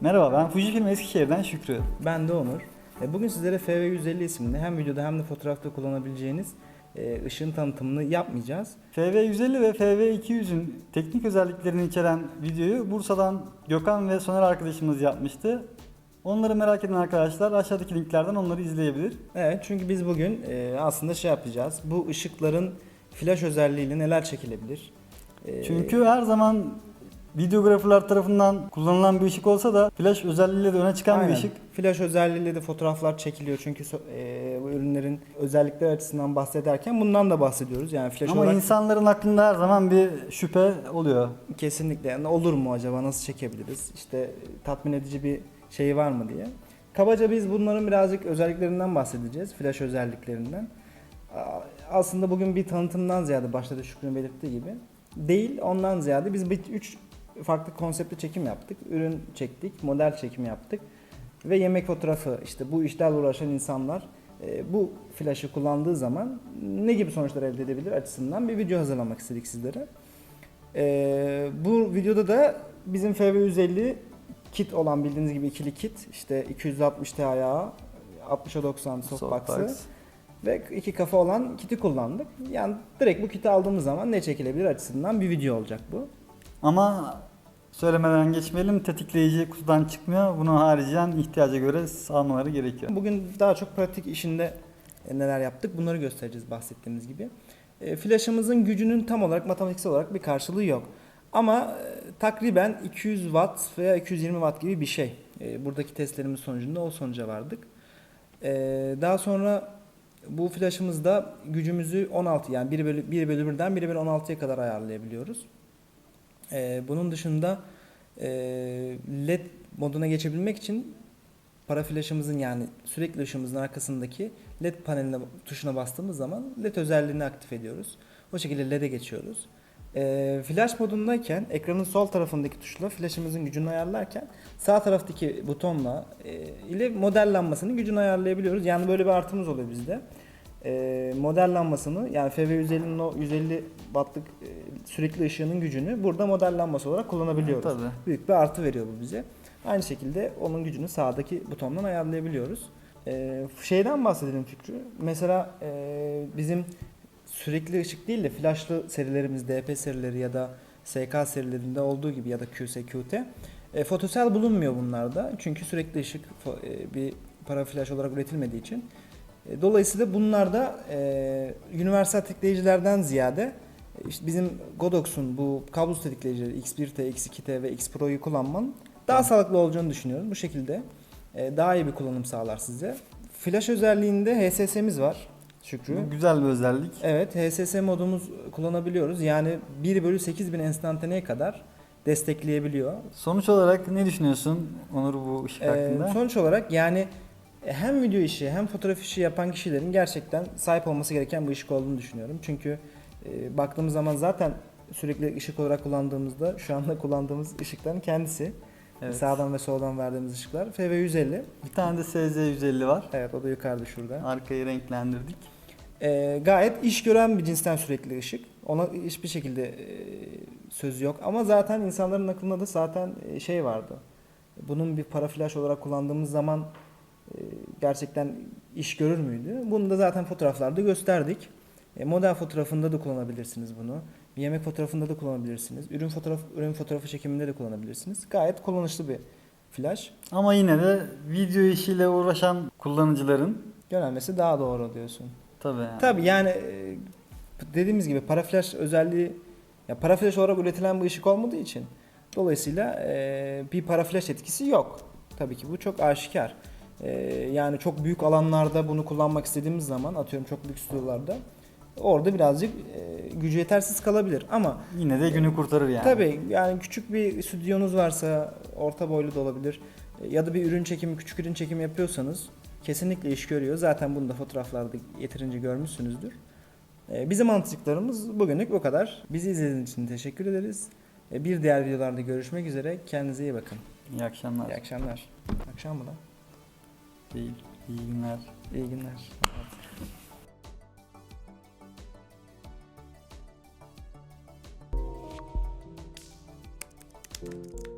Merhaba ben Fujifilm Eskişehir'den Şükrü. Ben de Onur. E, Bugün sizlere FV150 isimli hem videoda hem de fotoğrafta kullanabileceğiniz e, ışığın tanıtımını yapmayacağız. FV150 ve FV200'ün teknik özelliklerini içeren videoyu Bursa'dan Gökhan ve Soner arkadaşımız yapmıştı. Onları merak eden arkadaşlar aşağıdaki linklerden onları izleyebilir. Evet çünkü biz bugün e, aslında şey yapacağız. Bu ışıkların flash özelliğiyle neler çekilebilir? Çünkü her zaman videograferlar tarafından kullanılan bir ışık olsa da flash özelliğiyle de öne çıkan aynen, bir ışık. Flash özelliğiyle de fotoğraflar çekiliyor. Çünkü e, bu ürünlerin özellikleri açısından bahsederken bundan da bahsediyoruz. Yani flash Ama olarak insanların aklında her zaman bir şüphe oluyor. Kesinlikle. Yani olur mu acaba? Nasıl çekebiliriz? İşte tatmin edici bir şey var mı diye. Kabaca biz bunların birazcık özelliklerinden bahsedeceğiz. Flash özelliklerinden. Aslında bugün bir tanıtımdan ziyade başta da Şükrü'nün belirttiği gibi değil ondan ziyade biz bir üç farklı konseptli çekim yaptık. Ürün çektik, model çekimi yaptık ve yemek fotoğrafı işte bu işlerle uğraşan insanlar e, bu flaşı kullandığı zaman ne gibi sonuçlar elde edebilir açısından bir video hazırlamak istedik sizlere. Ee, bu videoda da bizim FV150 kit olan bildiğiniz gibi ikili kit işte 260 Ti ayağı 60'a 90 softbox'ı Softbox. ve iki kafa olan kiti kullandık. Yani direkt bu kiti aldığımız zaman ne çekilebilir açısından bir video olacak bu. Ama söylemeden geçmeyelim tetikleyici kutudan çıkmıyor. Bunu haricen ihtiyaca göre sağlamaları gerekiyor. Bugün daha çok pratik işinde e, neler yaptık bunları göstereceğiz bahsettiğimiz gibi. E, Flaşımızın gücünün tam olarak matematiksel olarak bir karşılığı yok. Ama e, takriben 200 watt veya 220 watt gibi bir şey. E, Buradaki testlerimiz sonucunda o sonuca vardık. E, Daha sonra bu flaşımızda gücümüzü 16 yani 1 bölü, 1 bölü 1'den 1 bölü 16'ya kadar ayarlayabiliyoruz. E, Bunun dışında e, LED moduna geçebilmek için para flaşımızın yani sürekli ışığımızın arkasındaki LED paneline tuşuna bastığımız zaman LED özelliğini aktif ediyoruz. O şekilde LED'e geçiyoruz. Ee, flash modundayken ekranın sol tarafındaki tuşla flashımızın gücünü ayarlarken sağ taraftaki butonla e, ile model gücünü ayarlayabiliyoruz. Yani böyle bir artımız oluyor bizde. Ee, model lambasını yani FV150'nin o 150 wattlık e, sürekli ışığının gücünü burada model lambası olarak kullanabiliyoruz. Tabii. Büyük bir artı veriyor bu bize. Aynı şekilde onun gücünü sağdaki butondan ayarlayabiliyoruz. Ee, şeyden bahsedelim Fikri. Mesela e, bizim sürekli ışık değil de flashlı serilerimiz, DP serileri ya da SK serilerinde olduğu gibi ya da QS, QT e, fotosel bulunmuyor bunlarda. Çünkü sürekli ışık e, bir para flash olarak üretilmediği için. E, dolayısıyla bunlarda e, universal tetikleyicilerden ziyade işte bizim Godox'un bu kablosuz tetikleyicileri X1T, X2T ve X Pro'yu kullanmanın daha sağlıklı olacağını düşünüyorum. Bu şekilde e, daha iyi bir kullanım sağlar size. Flash özelliğinde HSS'miz var Şükrü. Bu güzel bir özellik. Evet HSS modumuz kullanabiliyoruz. Yani 1 bölü 8000 enstantaneye kadar destekleyebiliyor. Sonuç olarak ne düşünüyorsun Onur bu ışık Ee, hakkında? sonuç olarak yani hem video işi hem fotoğraf işi yapan kişilerin gerçekten sahip olması gereken bir ışık olduğunu düşünüyorum. Çünkü e, baktığımız zaman zaten sürekli ışık olarak kullandığımızda şu anda kullandığımız ışıkların kendisi. Evet. Sağdan ve soldan verdiğimiz ışıklar. FV150. Bir tane de SZ150 var. Evet o da yukarıda şurada. Arkayı renklendirdik. Ee, gayet iş gören bir cinsten sürekli ışık. Ona hiçbir şekilde e, sözü yok. Ama zaten insanların aklında da zaten e, şey vardı. Bunun bir para flash olarak kullandığımız zaman e, gerçekten iş görür müydü? Bunu da zaten fotoğraflarda gösterdik. E, model fotoğrafında da kullanabilirsiniz bunu. Yemek fotoğrafında da kullanabilirsiniz. Ürün fotoğraf ürün fotoğrafı çekiminde de kullanabilirsiniz. Gayet kullanışlı bir flash. Ama yine de video işiyle uğraşan kullanıcıların Yönelmesi daha doğru diyorsun. tabii yani. Tabii yani e, dediğimiz gibi para flash özelliği ya para flash olarak üretilen bir ışık olmadığı için dolayısıyla e, bir para flash etkisi yok. Tabii ki bu çok aşikar. E, yani çok büyük alanlarda bunu kullanmak istediğimiz zaman atıyorum çok büyük stüdyolarda orada birazcık e, gücü yetersiz kalabilir ama Yine de günü kurtarır yani. Tabii yani küçük bir stüdyonuz varsa orta boylu da olabilir E, ya da bir ürün çekimi küçük ürün çekimi yapıyorsanız kesinlikle iş görüyor. Zaten bunu da fotoğraflarda yeterince görmüşsünüzdür. E, Bizim anlattıklarımız bugünlük bu kadar. Bizi izlediğiniz için teşekkür ederiz. E, Bir diğer videolarda görüşmek üzere. Kendinize iyi bakın. İyi akşamlar. İyi akşamlar. Akşam mı lan? Değil. İyi günler. İyi günler. Evet. you